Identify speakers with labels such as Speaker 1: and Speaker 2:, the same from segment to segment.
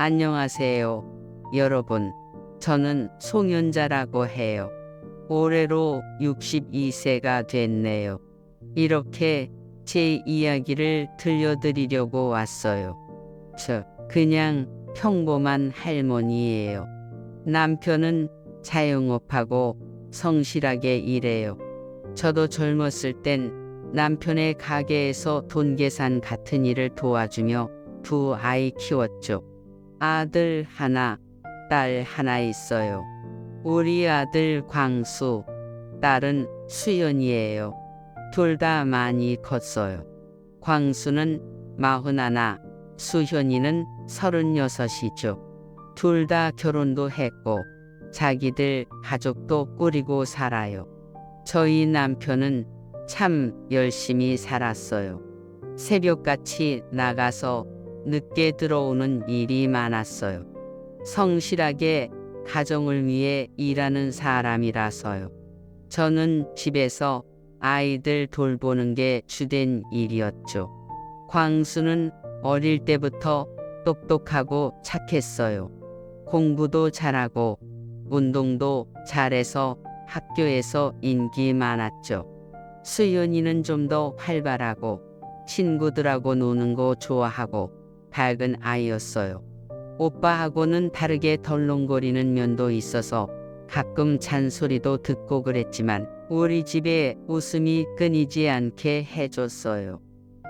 Speaker 1: 안녕하세요. 여러분, 저는 송윤자라고 해요. 올해로 62세가 됐네요. 이렇게 제 이야기를 들려드리려고 왔어요. 저, 그냥 평범한 할머니예요. 남편은 자영업하고 성실하게 일해요. 저도 젊었을 땐 남편의 가게에서 돈 계산 같은 일을 도와주며 두 아이 키웠죠. 아들 하나, 딸 하나 있어요. 우리 아들 광수, 딸은 수연이에요. 둘 다 많이 컸어요. 광수는 마흔하나, 수현이는 서른여섯이죠. 둘 다 결혼도 했고 자기들 가족도 꾸리고 살아요. 저희 남편은 참 열심히 살았어요. 새벽같이 나가서 늦게 들어오는 일이 많았어요. 성실하게 가정을 위해 일하는 사람이라서요. 저는 집에서 아이들 돌보는 게 주된 일이었죠. 광수는 어릴 때부터 똑똑하고 착했어요. 공부도 잘하고 운동도 잘해서 학교에서 인기 많았죠. 수연이는 좀 더 활발하고 친구들하고 노는 거 좋아하고 밝은 아이였어요. 오빠하고는 다르게 덜렁거리는 면도 있어서 가끔 잔소리도 듣고 그랬지만 우리 집에 웃음이 끊이지 않게 해줬어요.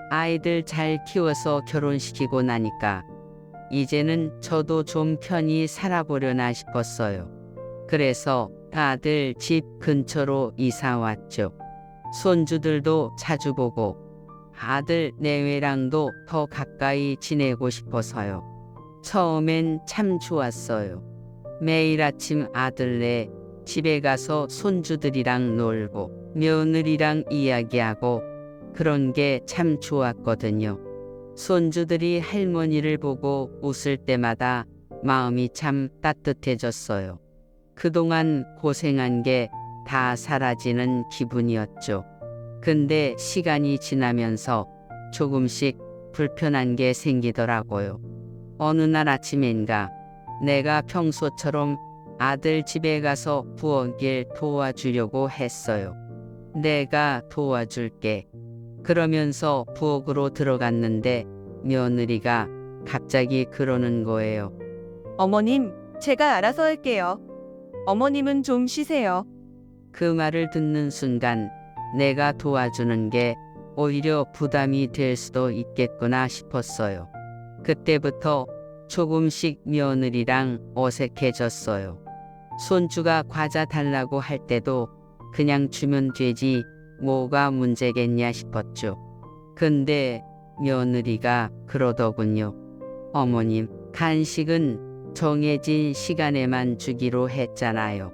Speaker 1: 아이들 잘 키워서 결혼시키고 나니까 이제는 저도 좀 편히 살아보려나 싶었어요. 그래서 아들 집 근처로 이사 왔죠. 손주들도 자주 보고 아들 내외랑도 더 가까이 지내고 싶어서요. 처음엔 참 좋았어요. 매일 아침 아들네 집에 가서 손주들이랑 놀고 며느리랑 이야기하고 그런 게 참 좋았거든요. 손주들이 할머니를 보고 웃을 때마다 마음이 참 따뜻해졌어요. 그동안 고생한 게 다 사라지는 기분이었죠. 근데 시간이 지나면서 조금씩 불편한 게 생기더라고요. 어느 날 아침인가 내가 평소처럼 아들 집에 가서 부엌일 도와주려고 했어요. 내가 도와줄게. 그러면서 부엌으로 들어갔는데 며느리가 갑자기 그러는 거예요.
Speaker 2: 어머님, 제가 알아서 할게요. 어머님은 좀 쉬세요.
Speaker 1: 그 말을 듣는 순간 내가 도와주는 게 오히려 부담이 될 수도 있겠구나 싶었어요. 그때부터 조금씩 며느리랑 어색해졌어요. 손주가 과자 달라고 할 때도 그냥 주면 되지 뭐가 문제겠냐 싶었죠. 근데 며느리가 그러더군요. 어머님, 간식은 정해진 시간에만 주기로 했잖아요.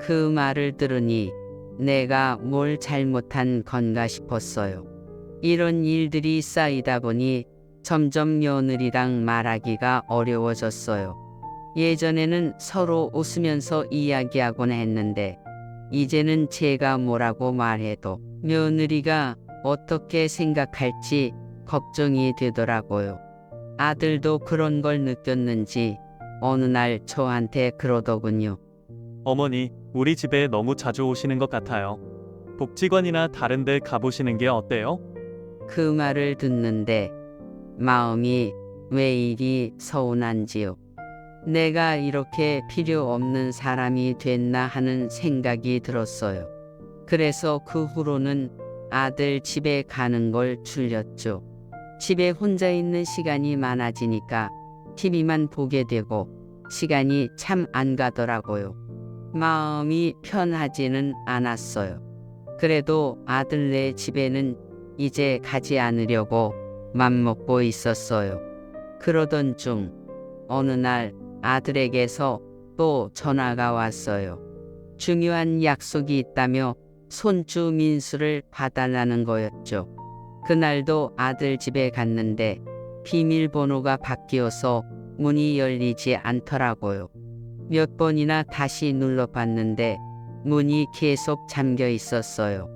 Speaker 1: 그 말을 들으니 내가 뭘 잘못한 건가 싶었어요. 이런 일들이 쌓이다 보니 점점 며느리랑 말하기가 어려워졌어요. 예전에는 서로 웃으면서 이야기하곤 했는데 이제는 제가 뭐라고 말해도 며느리가 어떻게 생각할지 걱정이 되더라고요. 아들도 그런 걸 느꼈는지 어느 날 저한테 그러더군요.
Speaker 3: 어머니, 우리 집에 너무 자주 오시는 것 같아요. 복지관이나 다른 데 가보시는 게 어때요?
Speaker 1: 그 말을 듣는데 마음이 왜 이리 서운한지요. 내가 이렇게 필요 없는 사람이 됐나 하는 생각이 들었어요. 그래서 그 후로는 아들 집에 가는 걸 줄였죠. 집에 혼자 있는 시간이 많아지니까 TV만 보게 되고 시간이 참 안 가더라고요. 마음이 편하지는 않았어요. 그래도 아들네 집에는 이제 가지 않으려고 맘먹고 있었어요. 그러던 중 어느 날 아들에게서 또 전화가 왔어요. 중요한 약속이 있다며 손주 민수를 봐달라는 거였죠. 그날도 아들 집에 갔는데 비밀번호가 바뀌어서 문이 열리지 않더라고요. 몇 번이나 다시 눌러봤는데 문이 계속 잠겨 있었어요.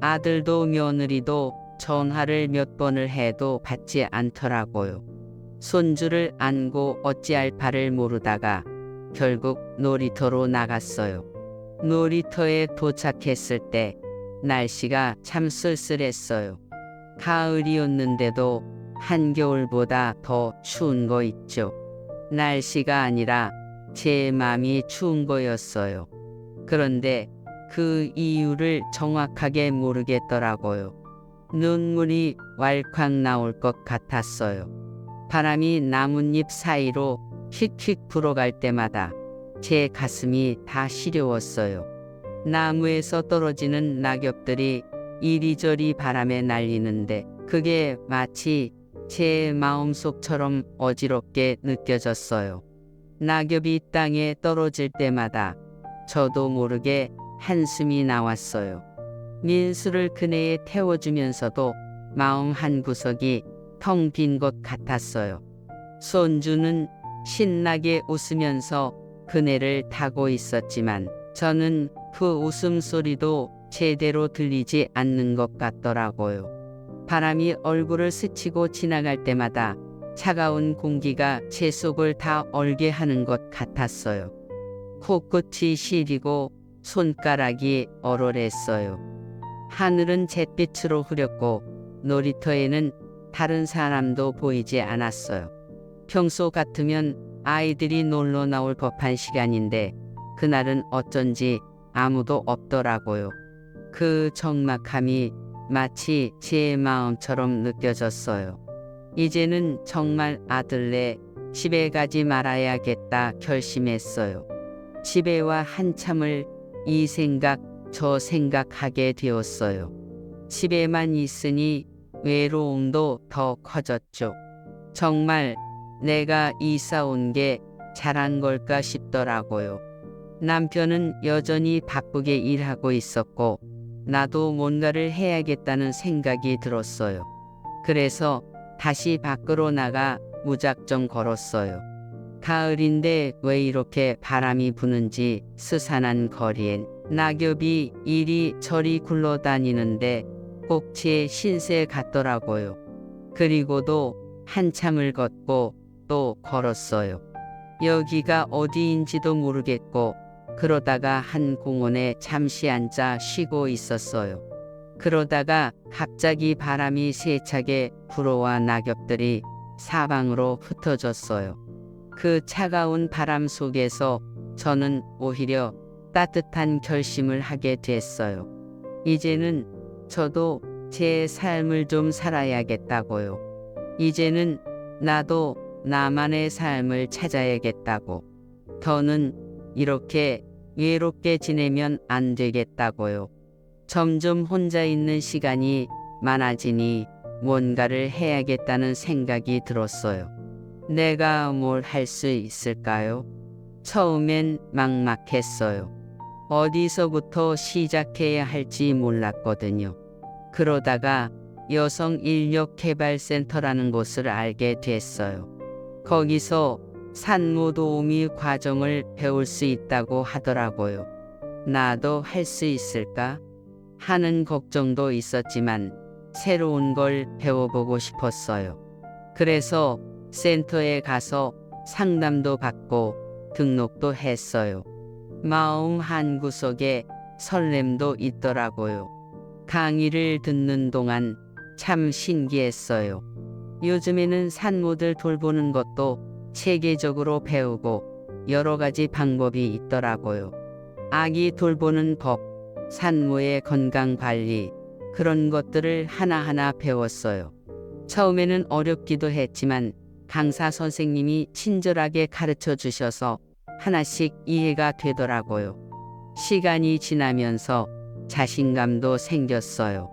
Speaker 1: 아들도 며느리도 전화를 몇 번을 해도 받지 않더라고요. 손주를 안고 어찌할 바를 모르다가 결국 놀이터로 나갔어요. 놀이터에 도착했을 때 날씨가 참 쓸쓸했어요. 가을이었는데도 한겨울보다 더 추운 거 있죠. 날씨가 아니라 제 마음이 추운 거였어요. 그런데 그 이유를 정확하게 모르겠더라고요. 눈물이 왈칵 나올 것 같았어요. 바람이 나뭇잎 사이로 휙휙 불어갈 때마다 제 가슴이 다 시려웠어요. 나무에서 떨어지는 낙엽들이 이리저리 바람에 날리는데 그게 마치 제 마음속처럼 어지럽게 느껴졌어요. 낙엽이 땅에 떨어질 때마다 저도 모르게 한숨이 나왔어요. 민수를 그네에 태워주면서도 마음 한 구석이 텅 빈 것 같았어요. 손주는 신나게 웃으면서 그네를 타고 있었지만 저는 그 웃음소리도 제대로 들리지 않는 것 같더라고요. 바람이 얼굴을 스치고 지나갈 때마다 차가운 공기가 제 속을 다 얼게 하는 것 같았어요. 코끝이 시리고 손가락이 얼얼했어요. 하늘은 잿빛으로 흐렸고 놀이터에는 다른 사람도 보이지 않았어요. 평소 같으면 아이들이 놀러 나올 법한 시간인데 그날은 어쩐지 아무도 없더라고요. 그 적막함이 마치 제 마음처럼 느껴졌어요. 이제는 정말 아들네 집에 가지 말아야겠다 결심했어요. 집에 와 한참을 이 생각 저 생각하게 되었어요. 집에만 있으니 외로움도 더 커졌죠. 정말 내가 이사 온 게 잘한 걸까 싶더라고요. 남편은 여전히 바쁘게 일하고 있었고 나도 뭔가를 해야겠다는 생각이 들었어요. 그래서 다시 밖으로 나가 무작정 걸었어요. 가을인데 왜 이렇게 바람이 부는지 스산한 거리엔 낙엽이 이리 저리 굴러다니는데 꼭지의 신세 같더라고요. 그리고도 한참을 걷고 또 걸었어요. 여기가 어디인지도 모르겠고 그러다가 한 공원에 잠시 앉아 쉬고 있었어요. 그러다가 갑자기 바람이 세차게 불어와 낙엽들이 사방으로 흩어졌어요. 그 차가운 바람 속에서 저는 오히려 따뜻한 결심을 하게 됐어요. 이제는 저도 제 삶을 좀 살아야겠다고요. 이제는 나도 나만의 삶을 찾아야겠다고. 더는 이렇게 외롭게 지내면 안 되겠다고요. 점점 혼자 있는 시간이 많아지니 뭔가를 해야겠다는 생각이 들었어요. 내가 뭘 할 수 있을까요? 처음엔 막막했어요. 어디서부터 시작해야 할지 몰랐거든요. 그러다가 여성 인력 개발센터라는 곳을 알게 됐어요. 거기서 산모 도우미 과정을 배울 수 있다고 하더라고요. 나도 할 수 있을까? 하는 걱정도 있었지만 새로운 걸 배워보고 싶었어요. 그래서 센터에 가서 상담도 받고 등록도 했어요. 마음 한 구석에 설렘도 있더라고요. 강의를 듣는 동안 참 신기했어요. 요즘에는 산모들 돌보는 것도 체계적으로 배우고 여러 가지 방법이 있더라고요. 아기 돌보는 법, 산모의 건강 관리, 그런 것들을 하나하나 배웠어요. 처음에는 어렵기도 했지만 강사 선생님이 친절하게 가르쳐 주셔서 하나씩 이해가 되더라고요. 시간이 지나면서 자신감도 생겼어요.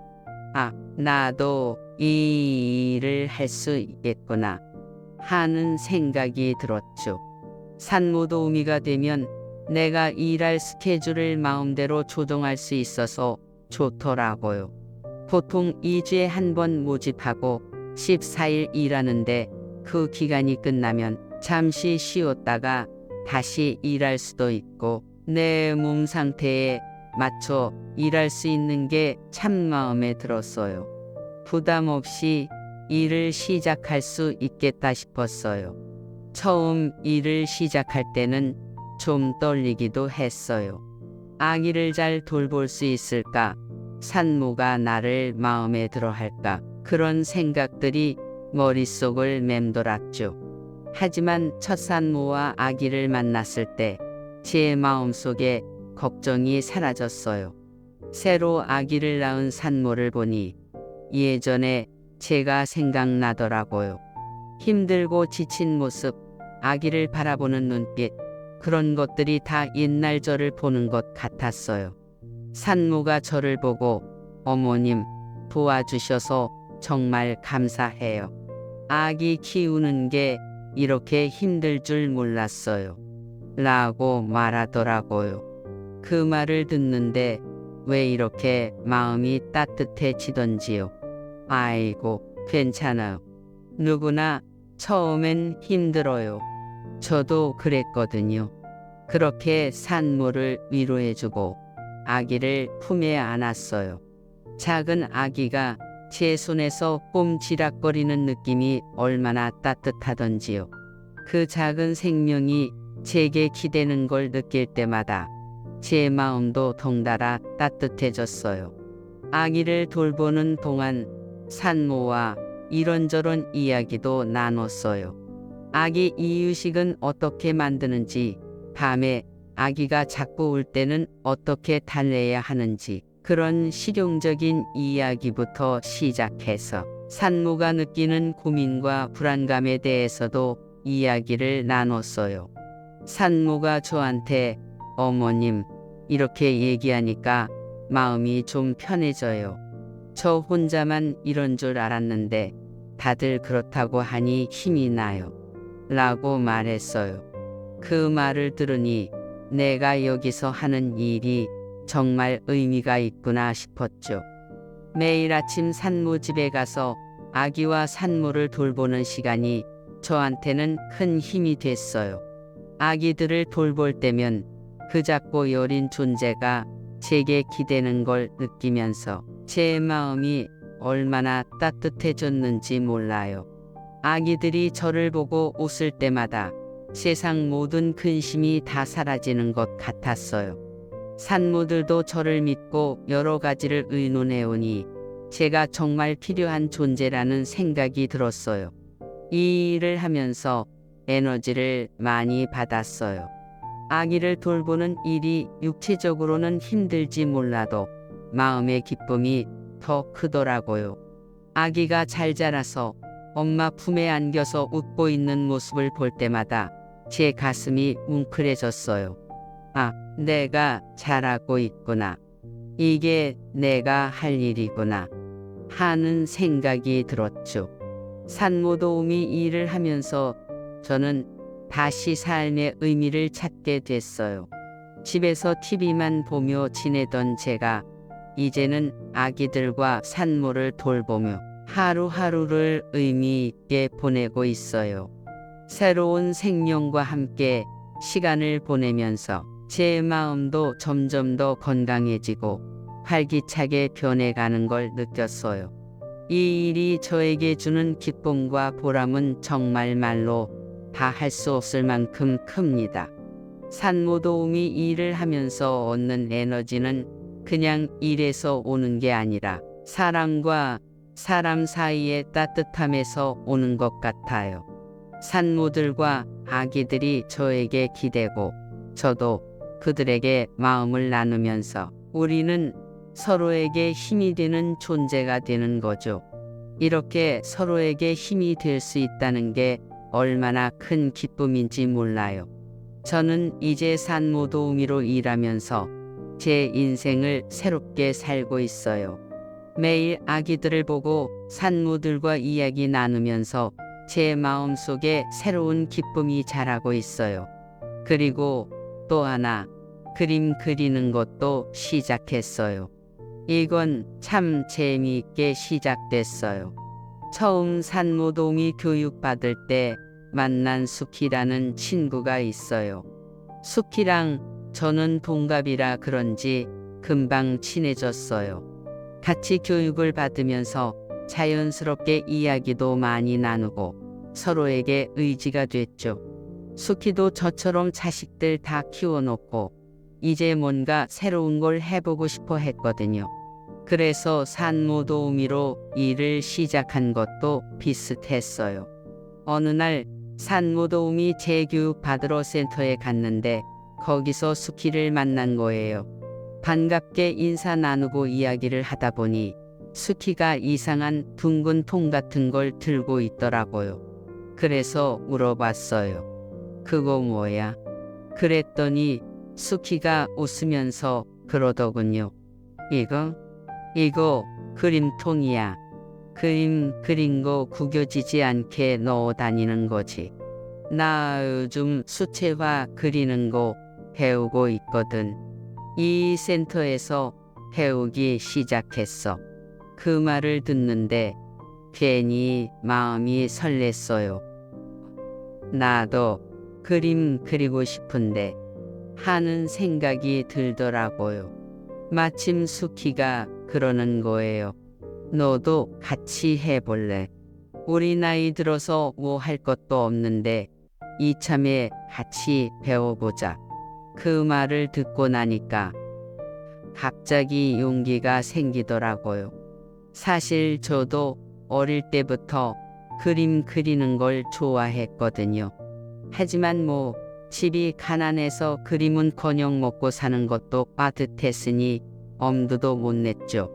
Speaker 1: 아, 나도 이 일을 할 수 있겠구나 하는 생각이 들었죠. 산모 도우미가 되면 내가 일할 스케줄을 마음대로 조정할 수 있어서 좋더라고요. 보통 2주에 한 번 모집하고 14일 일하는데 그 기간이 끝나면 잠시 쉬었다가 다시 일할 수도 있고 내 몸 상태에 맞춰 일할 수 있는 게 참 마음에 들었어요. 부담 없이 일을 시작할 수 있겠다 싶었어요. 처음 일을 시작할 때는 좀 떨리기도 했어요. 아기를 잘 돌볼 수 있을까? 산모가 나를 마음에 들어 할까? 그런 생각들이 머릿속을 맴돌았죠. 하지만 첫 산모와 아기를 만났을 때 제 마음속에 걱정이 사라졌어요. 새로 아기를 낳은 산모를 보니 예전에 제가 생각나더라고요. 힘들고 지친 모습, 아기를 바라보는 눈빛, 그런 것들이 다 옛날 저를 보는 것 같았어요. 산모가 저를 보고 어머님 도와주셔서 정말 감사해요. 아기 키우는 게 이렇게 힘들 줄 몰랐어요. 라고 말하더라고요. 그 말을 듣는데 왜 이렇게 마음이 따뜻해지던지요. 아이고, 괜찮아요. 누구나 처음엔 힘들어요. 저도 그랬거든요. 그렇게 산모를 위로해주고 아기를 품에 안았어요. 작은 아기가 제 손에서 꼼지락거리는 느낌이 얼마나 따뜻하던지요. 그 작은 생명이 제게 기대는 걸 느낄 때마다 제 마음도 덩달아 따뜻해졌어요. 아기를 돌보는 동안 산모와 이런저런 이야기도 나눴어요. 아기 이유식은 어떻게 만드는지, 밤에 아기가 자꾸 울 때는 어떻게 달래야 하는지, 그런 실용적인 이야기부터 시작해서 산모가 느끼는 고민과 불안감에 대해서도 이야기를 나눴어요. 산모가 저한테 어머님 이렇게 얘기하니까 마음이 좀 편해져요. 저 혼자만 이런 줄 알았는데 다들 그렇다고 하니 힘이 나요. 라고 말했어요. 그 말을 들으니 내가 여기서 하는 일이 정말 의미가 있구나 싶었죠. 매일 아침 산모 집에 가서 아기와 산모를 돌보는 시간이 저한테는 큰 힘이 됐어요. 아기들을 돌볼 때면 그 작고 여린 존재가 제게 기대는 걸 느끼면서 제 마음이 얼마나 따뜻해졌는지 몰라요. 아기들이 저를 보고 웃을 때마다 세상 모든 근심이 다 사라지는 것 같았어요. 산모들도 저를 믿고 여러 가지를 의논해 오니 제가 정말 필요한 존재라는 생각이 들었어요. 이 일을 하면서 에너지를 많이 받았어요. 아기를 돌보는 일이 육체적으로는 힘들지 몰라도 마음의 기쁨이 더 크더라고요. 아기가 잘 자라서 엄마 품에 안겨서 웃고 있는 모습을 볼 때마다 제 가슴이 뭉클해졌어요. 아, 내가 잘하고 있구나. 이게 내가 할 일이구나. 하는 생각이 들었죠. 산모 도우미 일을 하면서 저는 다시 삶의 의미를 찾게 됐어요. 집에서 TV만 보며 지내던 제가 이제는 아기들과 산모를 돌보며 하루하루를 의미 있게 보내고 있어요. 새로운 생명과 함께 시간을 보내면서 제 마음도 점점 더 건강해지고 활기차게 변해가는 걸 느꼈어요. 이 일이 저에게 주는 기쁨과 보람은 정말 말로 다 할 수 없을 만큼 큽니다. 산모 도우미 일을 하면서 얻는 에너지는 그냥 일에서 오는 게 아니라 사람과 사람 사이의 따뜻함에서 오는 것 같아요. 산모들과 아기들이 저에게 기대고 저도 그들에게 마음을 나누면서 우리는 서로에게 힘이 되는 존재가 되는 거죠. 이렇게 서로에게 힘이 될 수 있다는 게 얼마나 큰 기쁨인지 몰라요. 저는 이제 산모 도우미로 일하면서 제 인생을 새롭게 살고 있어요. 매일 아기들을 보고 산모들과 이야기 나누면서 제 마음 속에 새로운 기쁨이 자라고 있어요. 그리고 또 하나 그림 그리는 것도 시작했어요. 이건 참 재미있게 시작됐어요. 처음 산모동이 교육받을 때 만난 수키라는 친구가 있어요. 수키랑 저는 동갑이라 그런지 금방 친해졌어요. 같이 교육을 받으면서 자연스럽게 이야기도 많이 나누고 서로에게 의지가 됐죠. 수키도 저처럼 자식들 다 키워놓고 이제 뭔가 새로운 걸 해보고 싶어 했거든요. 그래서 산모 도우미로 일을 시작한 것도 비슷했어요. 어느 날 산모 도우미 재교육 받으러 센터에 갔는데 거기서 수키를 만난 거예요. 반갑게 인사 나누고 이야기를 하다 보니 수키가 이상한 둥근 통 같은 걸 들고 있더라고요. 그래서 물어봤어요. 그거 뭐야? 그랬더니 수키가 웃으면서 그러더군요. 이거? 이거 그림통이야. 그림 그린 거 구겨지지 않게 넣어 다니는 거지. 나 요즘 수채화 그리는 거 배우고 있거든. 이 센터에서 배우기 시작했어. 그 말을 듣는데 괜히 마음이 설렜어요. 나도 그림 그리고 싶은데 하는 생각이 들더라고요. 마침 수키가 그러는 거예요. 너도 같이 해볼래? 우리 나이 들어서 뭐 할 것도 없는데 이참에 같이 배워보자. 그 말을 듣고 나니까 갑자기 용기가 생기더라고요. 사실 저도 어릴 때부터 그림 그리는 걸 좋아했거든요. 하지만 뭐 집이 가난해서 그림은 커녕 먹고 사는 것도 빠듯했으니 엄두도 못 냈죠.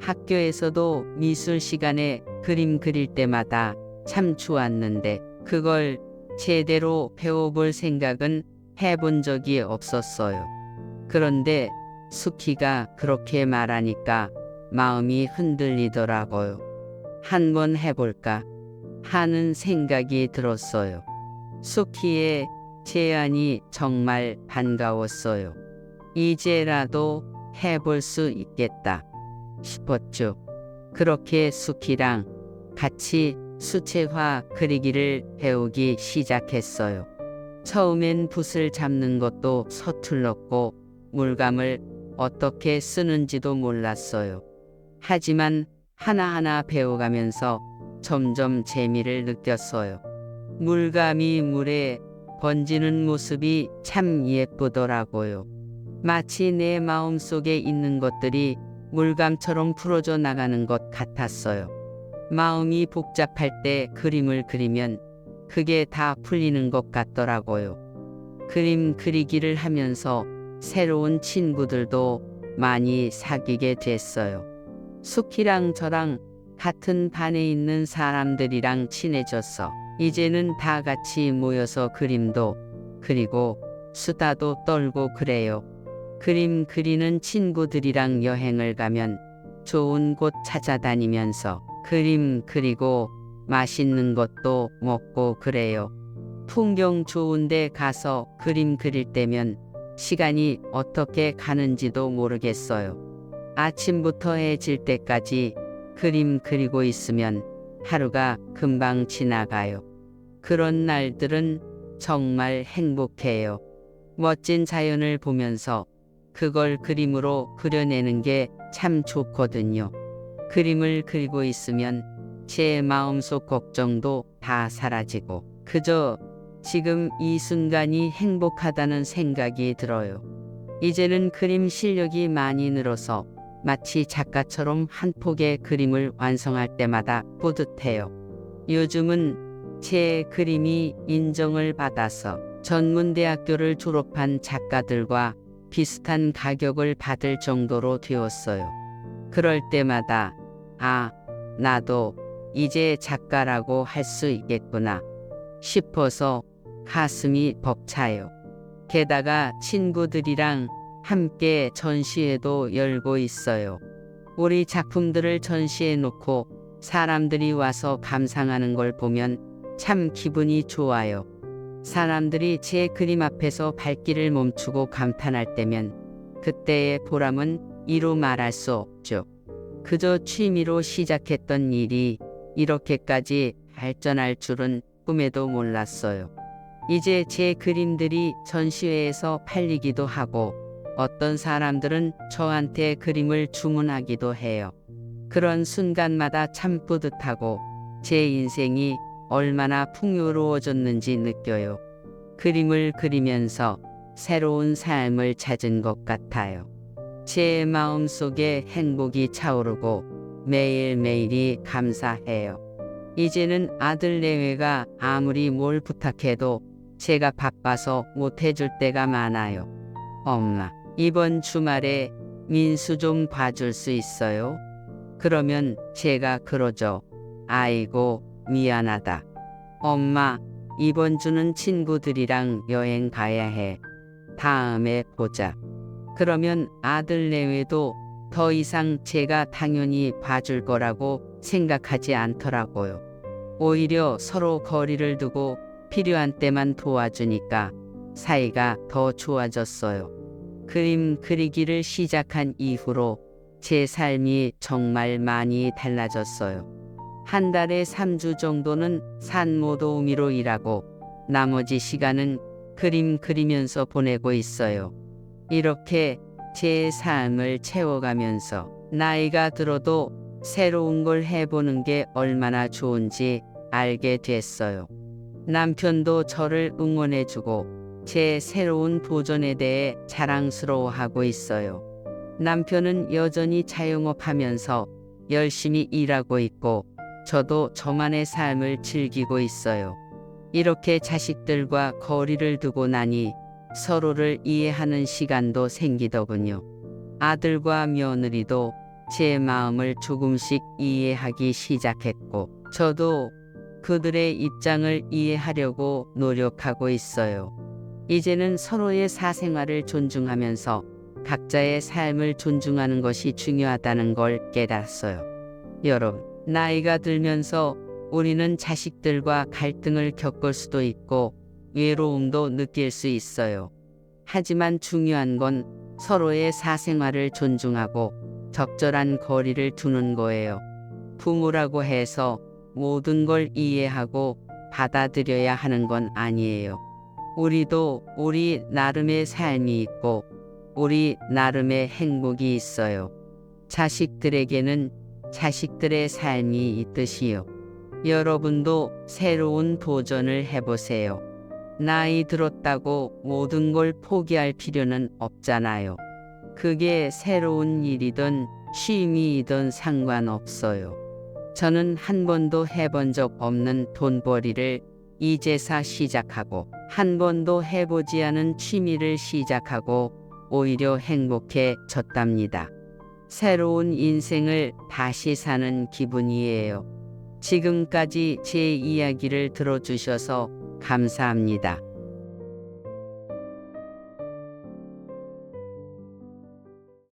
Speaker 1: 학교에서도 미술 시간에 그림 그릴 때마다 참 좋았는데 그걸 제대로 배워볼 생각은 해본 적이 없었어요. 그런데 수키가 그렇게 말하니까 마음이 흔들리더라고요. 한번 해볼까 하는 생각이 들었어요. 수키의 제안이 정말 반가웠어요. 이제라도 해볼 수 있겠다 싶었죠. 그렇게 수키랑 같이 수채화 그리기를 배우기 시작했어요. 처음엔 붓을 잡는 것도 서툴렀고 물감을 어떻게 쓰는지도 몰랐어요. 하지만 하나하나 배워가면서 점점 재미를 느꼈어요. 물감이 물에 번지는 모습이 참 예쁘더라고요. 마치 내 마음 속에 있는 것들이 물감처럼 풀어져 나가는 것 같았어요. 마음이 복잡할 때 그림을 그리면 그게 다 풀리는 것 같더라고요. 그림 그리기를 하면서 새로운 친구들도 많이 사귀게 됐어요. 수키랑 저랑 같은 반에 있는 사람들이랑 친해졌어. 이제는 다 같이 모여서 그림도 그리고 수다도 떨고 그래요. 그림 그리는 친구들이랑 여행을 가면 좋은 곳 찾아다니면서 그림 그리고 맛있는 것도 먹고 그래요. 풍경 좋은데 가서 그림 그릴 때면 시간이 어떻게 가는지도 모르겠어요. 아침부터 해질 때까지 그림 그리고 있으면 하루가 금방 지나가요. 그런 날들은 정말 행복해요. 멋진 자연을 보면서 그걸 그림으로 그려내는 게 참 좋거든요. 그림을 그리고 있으면 제 마음속 걱정도 다 사라지고 그저 지금 이 순간이 행복하다는 생각이 들어요. 이제는 그림 실력이 많이 늘어서 마치 작가처럼 한 폭의 그림을 완성할 때마다 뿌듯해요. 요즘은 제 그림이 인정을 받아서 전문대학교를 졸업한 작가들과 비슷한 가격을 받을 정도로 되었어요. 그럴 때마다 아, 나도 이제 작가라고 할 수 있겠구나 싶어서 가슴이 벅차요. 게다가 친구들이랑 함께 전시회도 열고 있어요. 우리 작품들을 전시해 놓고 사람들이 와서 감상하는 걸 보면 참 기분이 좋아요. 사람들이 제 그림 앞에서 발길을 멈추고 감탄할 때면 그때의 보람은 이루 말할 수 없죠. 그저 취미로 시작했던 일이 이렇게까지 발전할 줄은 꿈에도 몰랐어요. 이제 제 그림들이 전시회에서 팔리기도 하고 어떤 사람들은 저한테 그림을 주문하기도 해요. 그런 순간마다 참 뿌듯하고 제 인생이 얼마나 풍요로워졌는지 느껴요. 그림을 그리면서 새로운 삶을 찾은 것 같아요. 제 마음 속에 행복이 차오르고 매일매일이 감사해요. 이제는 아들 내외가 아무리 뭘 부탁해도 제가 바빠서 못 해줄 때가 많아요. 엄마, 이번 주말에 민수 좀 봐줄 수 있어요? 그러면 제가 그러죠. 아이고, 미안하다. 엄마, 이번 주는 친구들이랑 여행 가야 해. 다음에 보자. 그러면 아들 내외도 더 이상 제가 당연히 봐줄 거라고 생각하지 않더라고요. 오히려 서로 거리를 두고 필요한 때만 도와주니까 사이가 더 좋아졌어요. 그림 그리기를 시작한 이후로 제 삶이 정말 많이 달라졌어요. 한 달에 3주 정도는 산모 도우미로 일하고 나머지 시간은 그림 그리면서 보내고 있어요. 이렇게 제 삶을 채워가면서 나이가 들어도 새로운 걸 해보는 게 얼마나 좋은지 알게 됐어요. 남편도 저를 응원해주고 제 새로운 도전에 대해 자랑스러워하고 있어요. 남편은 여전히 자영업 하면서 열심히 일하고 있고 저도 저만의 삶을 즐기고 있어요. 이렇게 자식들과 거리를 두고 나니 서로를 이해하는 시간도 생기더군요. 아들과 며느리도 제 마음을 조금씩 이해하기 시작했고, 저도 그들의 입장을 이해하려고 노력하고 있어요. 이제는 서로의 사생활을 존중하면서 각자의 삶을 존중하는 것이 중요하다는 걸 깨달았어요. 여러분, 나이가 들면서 우리는 자식들과 갈등을 겪을 수도 있고 외로움도 느낄 수 있어요. 하지만 중요한 건 서로의 사생활을 존중하고 적절한 거리를 두는 거예요. 부모라고 해서 모든 걸 이해하고 받아들여야 하는 건 아니에요. 우리도 우리 나름의 삶이 있고 우리 나름의 행복이 있어요. 자식들에게는 자식들의 삶이 있듯이요. 여러분도 새로운 도전을 해보세요. 나이 들었다고 모든 걸 포기할 필요는 없잖아요. 그게 새로운 일이든 취미이든 상관없어요. 저는 한 번도 해본 적 없는 돈벌이를 이제사 시작하고 한 번도 해보지 않은 취미를 시작하고 오히려 행복해졌답니다. 새로운 인생을 다시 사는 기분이에요. 지금까지 제 이야기를 들어주셔서 감사합니다.